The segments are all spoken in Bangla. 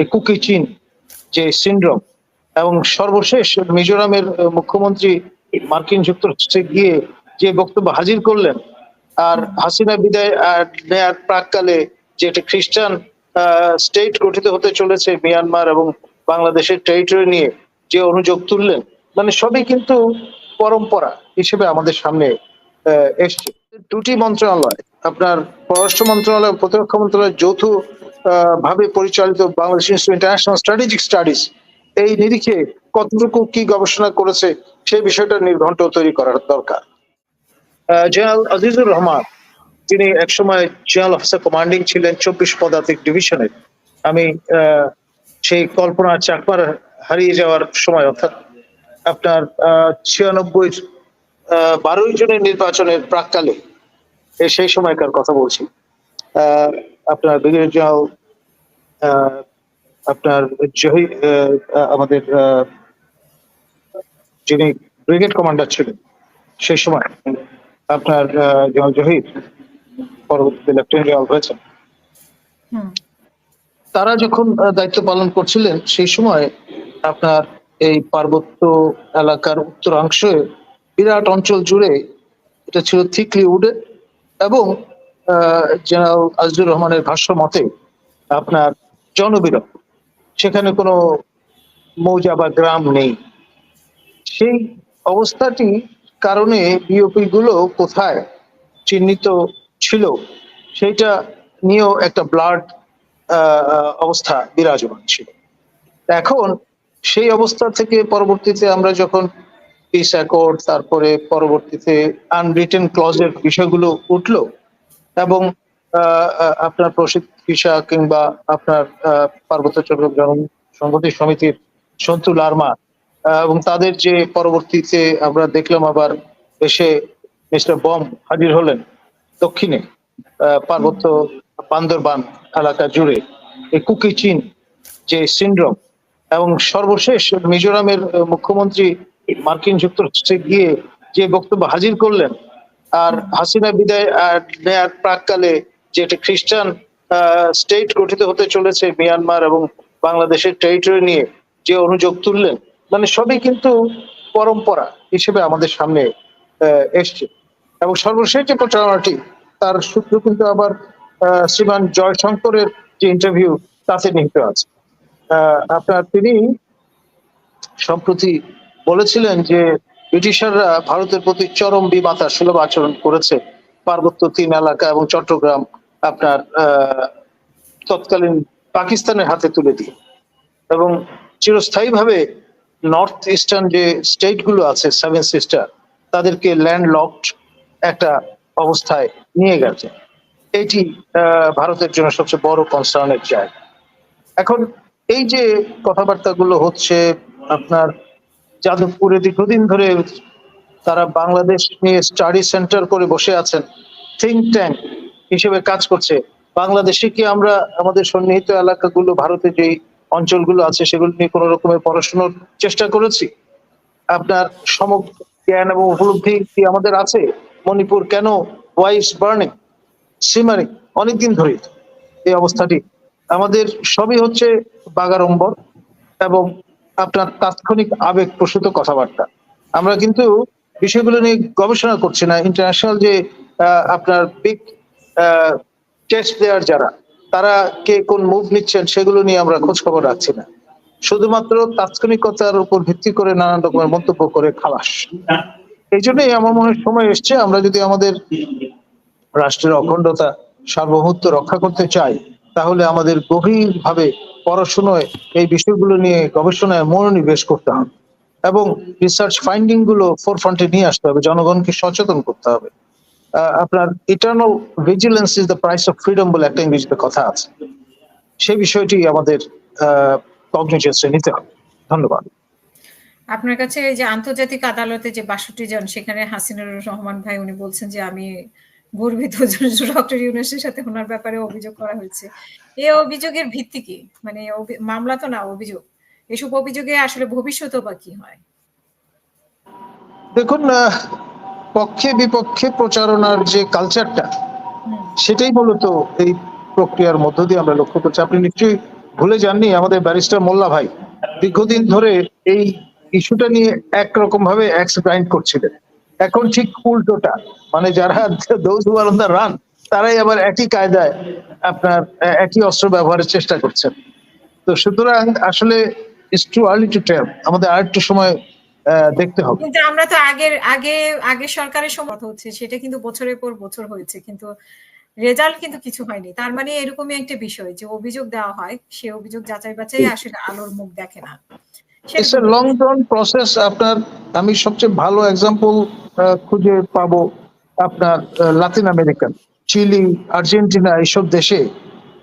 এই কুকি চিন যে সিন্ড্রোম এবং সর্বশেষ মিজোরামের মুখ্যমন্ত্রী মার্কিন যুক্তরাষ্ট্রে গিয়ে যে বক্তব্য হাজির করলেন, আর হাসিনা বিদায় নেয়ার প্রাককালে যে একটা খ্রিস্টান স্টেট গঠিত হতে চলেছে মিয়ানমার এবং বাংলাদেশের টেরিটরি নিয়ে যে অনুযোগ তুললেন মানে সবই কিন্তু পরম্পরা হিসেবে আমাদের সামনে এসছে। দুটি মন্ত্রণালয়, আপনার পররাষ্ট্র মন্ত্রণালয় প্রতিরক্ষা মন্ত্রণালয় যৌথ ভাবে পরিচালিত বাংলাদেশ ইন্টারন্যাশনাল স্ট্র্যাটেজিক স্টাডিজ এই নিরিখে কতটুকু কি গবেষণা করেছে সেই বিষয়টা নির্ঘণ্ট তৈরি করার দরকার। জেনারেল আজিজুর রহমান, তিনি একসময় জেনারেল অফিসার কমান্ডিং ছিলেন চব্বিশ পদাতিক ডিভিশনের আমি সেই কল্পনা চাকমার হারিয়ে যাওয়ার সময়, অর্থাৎ আপনার ছিয়ানব্বই বারোই জনের নির্বাচনের প্রাককালে সেই সময়কার কথা বলছি। আপনার ব্রিগেডিয়ার জেনারেল আপনার আমাদের যিনি ব্রিগেড কমান্ডার ছিলেন সেই সময় আপনার জহির পরবর্তীতে লেফটেন্যান্ট জেনারেল হয়েছেন। তারা যখন দায়িত্ব পালন করছিলেন সেই সময় আপনার এই পার্বত্য এলাকার উত্তরাংশে বিরাট অঞ্চল জুড়ে এটা ছিল থিকলি উডে এবং আহ, জেনারেল আজিজুর রহমানের ভাষ্য মতে আপনার জনবিরল সেখানে কোনো মৌজা বা গ্রাম নেই। সেই অবস্থাটি কারণে বিওপি গুলো কোথায় চিহ্নিত ছিল, সেইটা নিয়েও একটা ব্লাড অবস্থা বিরাজমান ছিল। এখন সেই অবস্থা থেকে পরবর্তীতে আমরা যখন পিস অ্যাকর্ড তারপরে পরবর্তীতে আনরিটেন ক্লজের বিষয়গুলো উঠল এবং আপনার প্রসিদ্ধ ভিসা কিংবা আপনার পার্বত্য চট্টগ্রাম জন সংগঠন সমিতির সন্তু লার্মা এবং তাদের যে পরবর্তীতে আমরা দেখলাম আবার এসে মিস্টার বম হাজির হলেন দক্ষিণে পার্বত্য বান্দরবান এলাকা জুড়ে। এই কুকি চিন যে সিন্ড্রোম এবং সর্বশেষ মিজোরামের মুখ্যমন্ত্রী মার্কিন যুক্তরাষ্ট্রে গিয়ে যে বক্তব্য হাজির করলেন, আর হাসিনা বিদায় নেয়ার প্রাককালে যে একটা খ্রিস্টান স্টেট গঠিত হতে চলেছে মিয়ানমার এবং বাংলাদেশের টেরিটরি নিয়ে যে অনুযোগ তুললেন মানে সবই কিন্তু পরম্পরা হিসেবে আমাদের সামনে এসছে। এবং সর্বশেষ যে প্রচারণাটি, তার সূত্র কিন্তু আবার শ্রীমান জয়শঙ্করের যে ইন্টারভিউ তাতে নিহিত আছে। আপনার তিনি সম্প্রতি বলেছিলেন যে ব্রিটিশাররা ভারতের প্রতি চরম বিমাতা সুলভ আচরণ করেছে। পার্বত্য তিন এলাকা এবং চট্টগ্রাম আপনার তৎকালীন পাকিস্তানের হাতে তুলে দিয়ে। এবং চিরস্থায়ীভাবে নর্থ ইস্টার্ন যে স্টেটগুলো আছে সেভেন সিস্টার তাদেরকে ল্যান্ড লকড একটা অবস্থায় নিয়ে গেছে। এটি ভারতের জন্য সবচেয়ে বড় কনসার্নের জায়গা। এখন এই যে কথাবার্তাগুলো হচ্ছে, আপনার যাদবপুরে দীর্ঘদিন ধরে তারা বাংলাদেশ নিয়ে স্টাডি সেন্টার করে বসে আছেন থিঙ্ক ট্যাঙ্ক হিসেবে কাজ করছে। বাংলাদেশে কি আমরা আমাদের সন্নিহিত এলাকাগুলো ভারতে যে অঞ্চলগুলো আছে, সেগুলো নিয়ে কোনো রকমের পড়াশোনার চেষ্টা করেছি? আপনার সমগ্র জ্ঞান এবং উপলব্ধি কি আমাদের আছে? মণিপুর কেন ওয়াইস বার্নিং, সিমারিং, অনেকদিন ধরেই এই অবস্থাটি? আমাদের সবই হচ্ছে বাগাড়ম্বর এবং আপনার তাৎক্ষণিক আবেগ প্রসূত কথাবার্তা। আমরা কিন্তু বিষয়গুলো নিয়ে গবেষণা করছি না। ইন্টারন্যাশনাল যে আপনার বিগ টেস্ট প্লেয়ার যারা, তারা কে কোন মুভ নিচ্ছেন সেগুলো নিয়ে আমরা খোঁজ খবর রাখছি না। শুধুমাত্র তাৎক্ষণিকতার উপর ভিত্তি করে নানান রকমের মন্তব্য করে খালাস। এই জন্যই আমার মনে সময় এসছে, আমরা যদি আমাদের রাষ্ট্রের অখণ্ডতা সার্বভৌমত্ব রক্ষা করতে চাই, তাহলে আমাদের গভীরভাবে পড়াশোনায় এই বিষয়গুলো নিয়ে গবেষণায় মনোনিবেশ করতে হবে এবং রিসার্চ ফাইন্ডিংগুলো ফোরফ্রন্টে নিয়ে আসতে হবে, জনগণকে সচেতন করতে হবে। আপনার eternal vigilance is the price of freedom বলে একটা ইংরেজিতে কথা আছে। সেই বিষয়টি আমাদের কগনিজেন্সে নিতে হবে। ধন্যবাদ। আপনার কাছে এই যে আন্তর্জাতিক আদালতে যে বাষট্টি জন সেখানে হাসিনুর রহমান ভাই উনি বলছেন যে আমি গর্বিত ডক্টর ইউনুসের সাথে ওনার ব্যাপারে অভিযোগ করা হয়েছে। এই অভিযোগের ভিত্তি কি? মানে মামলা তো না অভিযোগ। এসব অভিযোগে আসলে ভবিষ্যৎ বা কি হয়? দেখুন পক্ষে বিপক্ষে প্রচারণার যে কালচারটা সেটাই মূলত এই প্রক্রিয়ার মধ্য দিয়ে আমরা লক্ষ্য করছি। আপনি নিশ্চয়ই ভুলে যাননি আমাদের ব্যারিস্টার মোল্লা ভাই দীর্ঘদিন ধরে এই ইস্যুটা নিয়ে একরকম ভাবে গ্রাইন্ড করছিলেন। এখন ঠিক উল্টোটা মানে যারা দোজ হু আর রান তারাই আবার একই কায়দায় আপনার একই অস্ত্র ব্যবহারের চেষ্টা করছেন। তো সুতরাং আসলে it's too early to tell আমাদের আরেকটু সময় আহ, দেখতে হবে। কিন্তু আমরা তো আগের আগে আগের সরকারের সময় কথা হচ্ছে সেটা কিন্তু বছরের পর বছর হয়েছে কিন্তু রেজাল্ট কিন্তু কিছু হয়নি। তার মানে এরকমই একটা বিষয় যে অভিযোগ দেওয়া হয় সে অভিযোগ যাচাই বাছাই আসলে আলোর মুখ দেখে না। It's a long term process আপনার আমি সবচেয়ে ভালো এক্সাম্পল খুঁজে পাবো আপনার লাতিন আমেরিকান চিলি আর্জেন্টিনা এইসব দেশে।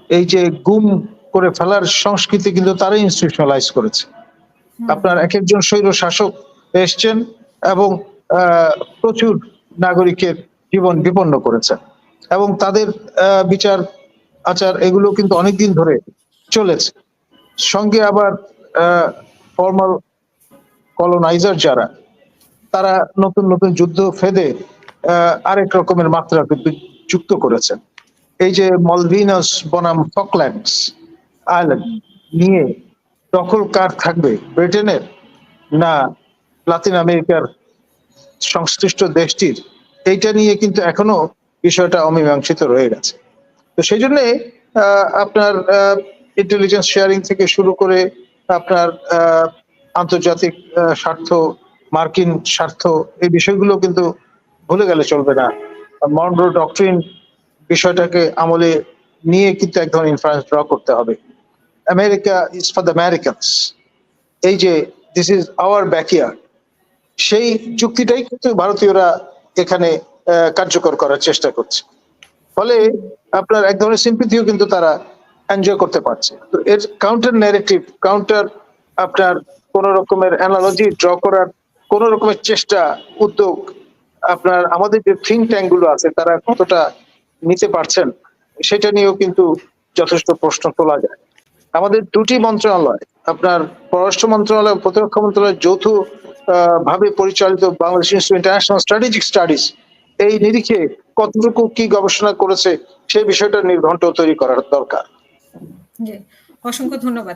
এই যে গুম করে ফেলার সংস্কৃতি কিন্তু তারাই ইনস্টিটিউশনালাইজ করেছে। আপনার এক একজন স্বৈর শাসক এসছেন এবং প্রচুর নাগরিকের জীবন বিপন্ন করেছে এবং তাদের বিচার, আচার এগুলো কিন্তু অনেকদিন ধরে চলেছে। সঙ্গে আবার ফর্মাল কলোনাইজার যারা, তারা নতুন নতুন যুদ্ধ ফেদে আরেক রকমের মাত্রা কিন্তু যুক্ত করেছেন। এই যে মলভিনাস বনাম ফকল্যান্ডস আইল্যান্ড নিয়ে দখল কার থাকবে ব্রিটেনের? না লাতিন আমেরিকার সংশ্লিষ্ট দেশটির, এইটা নিয়ে কিন্তু এখনও বিষয়টা অমীমাংসিত রয়ে গেছে। তো সেই জন্যে আপনার ইন্টেলিজেন্স শেয়ারিং থেকে শুরু করে আপনার আন্তর্জাতিক স্বার্থ, মার্কিন স্বার্থ, এই বিষয়গুলো কিন্তু ভুলে গেলে চলবে না। মন্ড্রো ডক্ট্রিন বিষয়টাকে আমলে নিয়ে কিন্তু এক ধরনের ইনফ্লুয়েন্স ড্র করতে হবে। America is for the Americans এই যে দিস ইজ আওয়ার ব্যাকইয়ার্ড সেই চুক্তিটাই কিন্তু ভারতীয়রা এখানে কার্যকর করার চেষ্টা করছে। ফলে আপনার এক ধরনের সিম্পিথিও কিন্তু তারা এনজয় করতে পারছে। তো এর কাউন্টার ন্যারেটিভ কাউন্টার আপনার কোন রকমের অ্যানালজি ড্র করার কোন রকমের চেষ্টা, উদ্যোগ আপনার আমাদের যে থিঙ্ক ট্যাঙ্কগুলো আছে, তারা কতটা নিতে পারছেন, সেটা নিয়েও কিন্তু যথেষ্ট প্রশ্ন তোলা যায়। আমাদের দুটি মন্ত্রণালয়, আপনার পররাষ্ট্র মন্ত্রণালয় প্রতিরক্ষা মন্ত্রণালয় যৌথ ভাবে পরিচালিত Bangladesh Institute International Strategic Studies এই নিরিখে কতটুকু কি গবেষণা করেছে সেই বিষয়টা নির্ঘণ্ট তৈরি করার দরকার। অসংখ্য ধন্যবাদ।